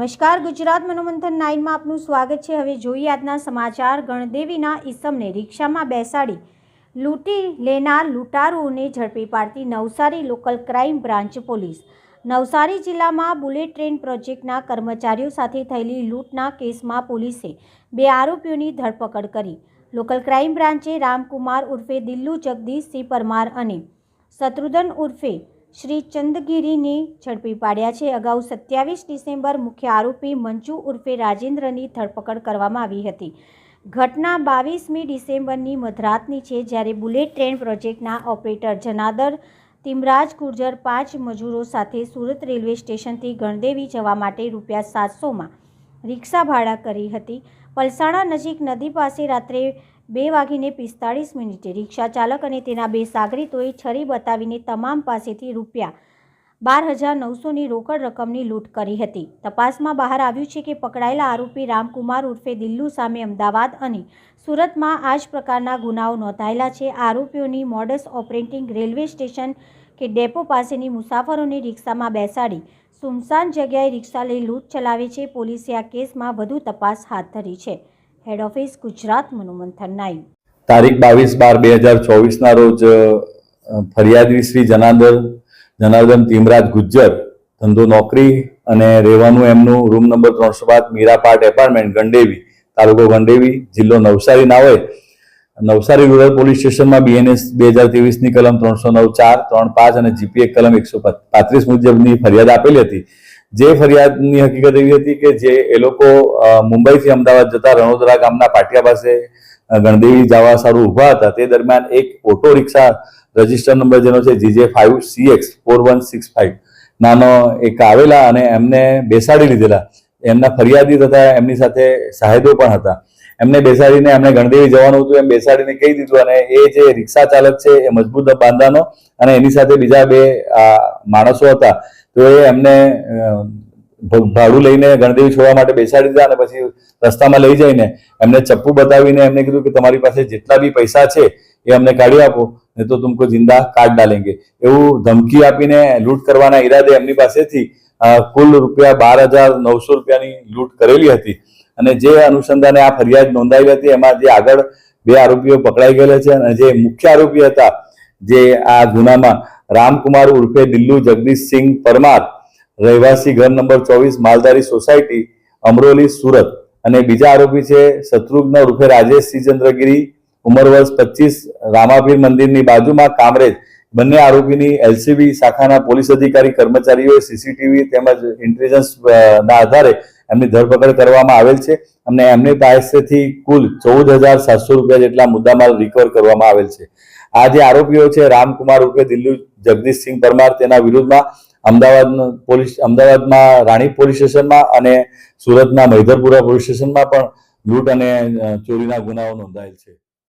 નમસ્કાર, ગુજરાત મનોમંથન નાઇનમાં આપનું સ્વાગત છે. હવે જોઈએ આજના સમાચાર. ગણદેવીના ઈસમને રિક્ષામાં બેસાડી લૂંટી લેનાર લૂંટારુઓને ઝડપી પાડતી Navsari local crime branch police. Navsari જિલ્લામાં બુલેટ ટ્રેન પ્રોજેક્ટના કર્મચારીઓ સાથે થયેલી લૂંટના કેસમાં પોલીસે બે આરોપીઓની ધરપકડ કરી. લોકલ ક્રાઇમ બ્રાન્ચે રામકુમાર ઉર્ફે દિલ્લુ જગદીશસિંહ પરમાર અને શત્રુધન ઉર્ફે શ્રી ચંદગીરીને ઝડપી પાડ્યા છે. અગાઉ સત્યાવીસ ડિસેમ્બર મુખ્ય આરોપી મંજુ ઉર્ફે રાજેન્દ્રની ધરપકડ કરવામાં આવી હતી. ઘટના બાવીસમી ડિસેમ્બરની મધરાતની છે, જ્યારે બુલેટ ટ્રેન પ્રોજેક્ટના ઓપરેટર જનાદર તિમરાજ ગુર્જર પાંચ મજૂરો સાથે સુરત રેલવે સ્ટેશનથી ગણદેવી જવા માટે રૂપિયા સાતસોમાં રિક્ષા ભાડા કરી હતી. પલસાણા નજીક નદી પાસે રાત્રે બે વાગીને પિસ્તાળીસ મિનિટે રિક્ષા ચાલક અને તેના બે સાગરીતોએ છરી બતાવીને તમામ પાસેથી રૂપિયા બાર હજાર નવસોની રોકડ રકમની લૂંટ કરી હતી. તપાસમાં બહાર આવ્યું છે કે પકડાયેલા આરોપી રામકુમાર ઉર્ફે દિલ્લુ સામે અમદાવાદ અને સુરતમાં આ જ પ્રકારના ગુનાઓ નોંધાયેલા છે. આરોપીઓની મોડસ ઓપરેટિંગ રેલવે સ્ટેશન કે ડેપો પાસેની મુસાફરોને રિક્ષામાં બેસાડી સુમસાન જગ્યાએ રિક્ષા લઈ લૂંટ ચલાવે છે. પોલીસે આ કેસમાં વધુ તપાસ હાથ ધરી છે. હેડ ઓફિસ ગુજરાત મનોમંથન નાઈ તારીખ બાવીસ બાર બે હજાર ચોવીસના રોજ ફરિયાદી શ્રી જનાર્દન જનાર્દન તિમરાજ ગુજ્જર, ધંધો નોકરી અને રહેવાનું એમનું રૂમ નંબર ત્રણસો પાંચ મીરાપાટ એપાર્ટમેન્ટ, ગંડેવી, તાલુકો ગંડેવી, જિલ્લો નવસારી ના હોય નવસારી રૂરલ પોલીસ સ્ટેશનમાં બીએનએસ બે હજાર ત્રેવીસની કલમ ત્રણસો નવ ચાર, ત્રણ પાંચ અને જીપીએ કલમ એકસો પાંત્રીસ મુજબની ફરિયાદ આપેલી હતી. જે ફરિયાદની હકીકત એવી હતી કે જે એ લોકો મુંબઈથી અમદાવાદ જતા રણોદરા ગામના પાટિયા પાસે ગણદેવી જવા સારું ઊભા હતા. તે દરમિયાન એક ઓટો રિક્ષા રજિસ્ટર નંબર જેનો છે GJ five CX four one six five નાનો એક આવેલા અને એમને બેસાડી લીધેલા. એમના ફરિયાદી તથા એમની સાથે સાહેબો પણ હતા. એમને બેસાડીને એમને ગણદેવી જવાનું હતું. એમ બેસાડીને કહી દીધું અને એ જે રિક્ષા ચાલક છે એ મજબૂત બાંધાનો અને એની સાથે બીજા બે માણસો હતા. તો એ એમને ભાડું લઈને ગણદેવી છોડવા માટે બેસાડી દીધા અને પછી રસ્તામાં લઈ જઈને એમને ચપ્પુ બતાવીને એમને કીધું કે તમારી પાસે જેટલા બી પૈસા છે એ અમને કાઢી આપો, નહીં તો તુમકો જિંદા કાઢ ડાલેંગે. એવું ધમકી આપીને લૂંટ કરવાના ઈરાદે એમની પાસેથી કુલ રૂપિયા બાર હજાર નવસો રૂપિયાની લૂંટ કરેલી હતી. અને જે અનુસંધાને આ ફરિયાદ નોંધાવી હતી, એમાં જે આગળ બે આરોપીઓ પકડાઈ ગયેલા છે અને જે મુખ્ય આરોપી હતા, જે આ ગુનામાં રામકુમાર ઉર્ફે દિલ્લુ જગદીશસિંહ પરમાર, રહેવાસી ઘર નંબર ચોવીસ માલધારી સોસાયટી, અમરોલી, સુરત. અને બીજા આરોપી છે શત્રુઘ્ન ઉર્ફે રાજેશ સિંહ ચંદ્રગીરી ઉંમર વર્ષ પચીસ રામાપીર મંદિરની બાજુમાં કામરેજ. બંને આરોપીની એલસીબી શાખાના પોલીસ અધિકારી કર્મચારીઓએ સીસીટીવી તેમજ ઇન્ટેલિજન્સ ના આધારે એમની ધરપકડ કરવામાં આવેલ છે અને એમની પાસેથી કુલ ચૌદ હજાર સાતસો રૂપિયા જેટલા મુદ્દામાલ રિકવર કરવામાં આવેલ છે. આ જે આરોપીઓ છે, રામકુમાર ઉર્ફે દિલ્હુ જગદીશસિંહ પરમાર, તેના વિરુદ્ધમાં અમદાવાદ પોલીસ, અમદાવાદમાં રાણી પોલીસ સ્ટેશનમાં અને સુરતના મૈધરપુરા પોલીસ સ્ટેશનમાં પણ લૂંટ અને ચોરીના ગુનાઓ નોંધાયેલ છે.